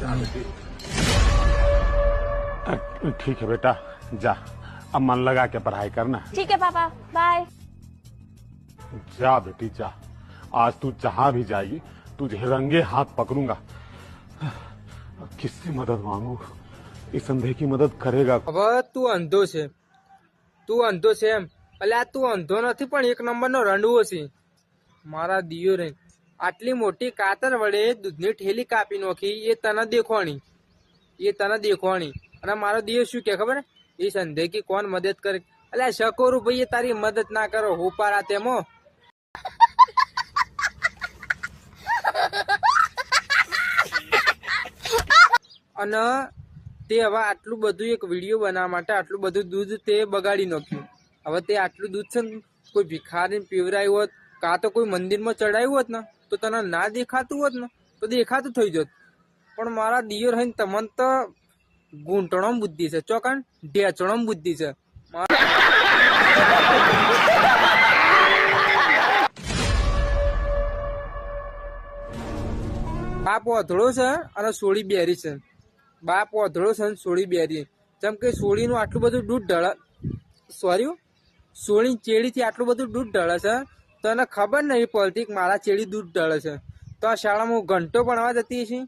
जा बेटी अ, ठीक है बेटा जा अब मन लगा के पढ़ाई करना ठीक है पापा बाय जा बेटी जा आज तू जहां भी जाएगी तुझे रंगे हाथ पकड़ूंगा किससे मदद मांगू इस अंधे की मदद करेगा હવે તું અંધો છે તું અંધો છે એમ એટલે આ તું અંધો નથી પણ એક નંબરનો રંડવો છે મારા દિયો રે આટલી મોટી કાતર વડે દૂધની ઠેલી કાપી નોખી, એ તને દેખવાની, એ તને દેખવાની. અને મારો દિવસ શું કે ખબર? એ સંધે કે કોણ મદદ કરે? એટલે શકોરુ ભાઈ તારી મદદ ના કરો હોપારા તેમાં અને તે હવે આટલું બધું એક વીડિયો બનાવવા માટે આટલું બધું દૂધ તે બગાડી નાખ્યું. હવે તે આટલું દૂધ છે ને, કોઈ ભિખારીને પીવરાયું હોત કાં તો કોઈ મંદિરમાં ચડાવ્યું હોત ને, તો તને ના દેખાતું હોત ને, તો દેખાતું થઈ જત. પણ મારા દિયર હોય તમને તો ગૂંટણો બુદ્ધિ છે ચોકાણ ઢેચણમ બુદ્ધિ છે. બાપ ઓધળો છે અને સોળી બેરી છે. બાપ ઓધળો છે અને સોળી બેરી. જેમ કે સોળીનું આટલું બધું દૂધ ઢળે સોરી સોળી ચેડીથી આટલું બધું દૂધ ઢળે છે તો એને ખબર નહીં પડતી મારા ચેડી દૂધ ઢળે છે. તો આ શાળામાં હું ઘંટો ભણવા જતી છે